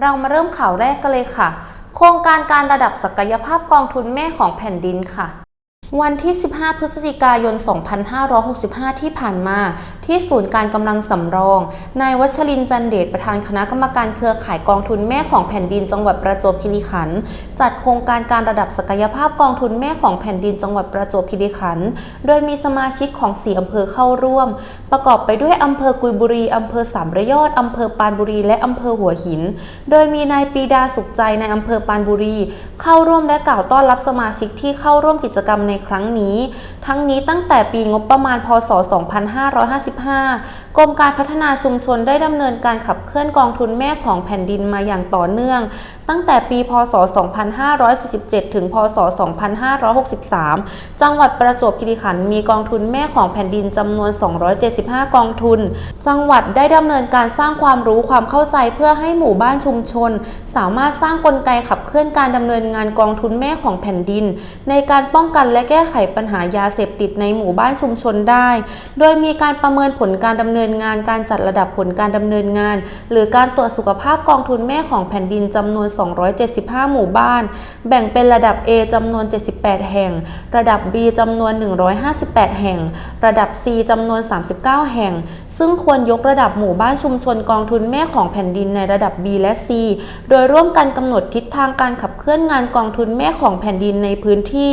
เรามาเริ่มข่าวแรกกันเลยค่ะ โครงการการระดับศักยภาพกองทุนแม่ของแผ่นดินค่ะ วันที่ 15 พฤศจิกายน 2565 ที่ผ่านมา ที่ศูนย์การกำลังสำรอง นายวัชรินทร์จันเดชประธานคณะกรรมการเครือข่ายกองทุนแม่ของแผ่นดินจังหวัดประจวบคีรีขันธ์จัดโครงการการระดับศักยภาพกองทุนแม่ของแผ่นดินจังหวัดประจวบคีรีขันธ์โดยมีสมาชิกของสีอำเภอเข้าร่วม ประกอบไปด้วยอำเภอกุยบุรีอำเภอสามระยอดอำเภอปานบุรี และอำเภอหัวหิน โดยมีนายปีดาสุขใจในอำเภอปานบุรี เข้าร่วมและกล่าวต้อนรับสมาชิกที่เข้าร่วมกิจกรรมในครั้งนี้ ทั้งนี้ตั้งแต่ปีงบประมาณพศ 2555 กรมการพัฒนาชุมชนได้ดำเนินการขับเคลื่อนกองทุนแม่ของแผ่นดินมาอย่างต่อเนื่อง ตั้งแต่ปี พศ 2547 ถึง พศ 2563 จังหวัดประจวบคีรีขันธ์มีกองทุนแม่ของแผ่นดินจำนวน 275 กองทุน จังหวัดได้ดำเนินการสร้างความรู้ความเข้าใจเพื่อให้หมู่บ้านชุมชน สามารถสร้างกลไกขับเคลื่อนการดำเนินงานกองทุนแม่ของแผ่นดิน ในการป้องกันและแก้ไขปัญหายาเสพติดในหมู่บ้านชุมชนได้ โดยมีการประเมินผลการดำเนินงาน การจัดระดับผลการดำเนินงาน หรือการตรวจสุขภาพกองทุนแม่ของแผ่นดินจำนวน 275 หมู่บ้าน แบ่งเป็นระดับ A จำนวน 78 แห่ง ระดับ B จำนวน 158 แห่ง ระดับ C จำนวน 39 แห่ง ซึ่งควรยกระดับหมู่บ้านชุมชนกองทุนแม่ของแผ่นดินในระดับ B และ C โดยร่วมกันกำหนดทิศทางการขับเคลื่อนงานกองทุนแม่ของแผ่นดินในพื้นที่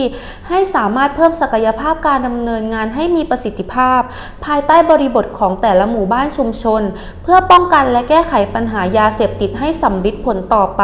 ให้สาามารถเพิ่มศักยภาพการดำเนินงานให้มีประสิทธิภาพ ภายใต้บริบทของแต่ละหมู่บ้านชุมชน เพื่อป้องกันและแก้ไขปัญหายาเสพติดให้สำลิดผลต่อไป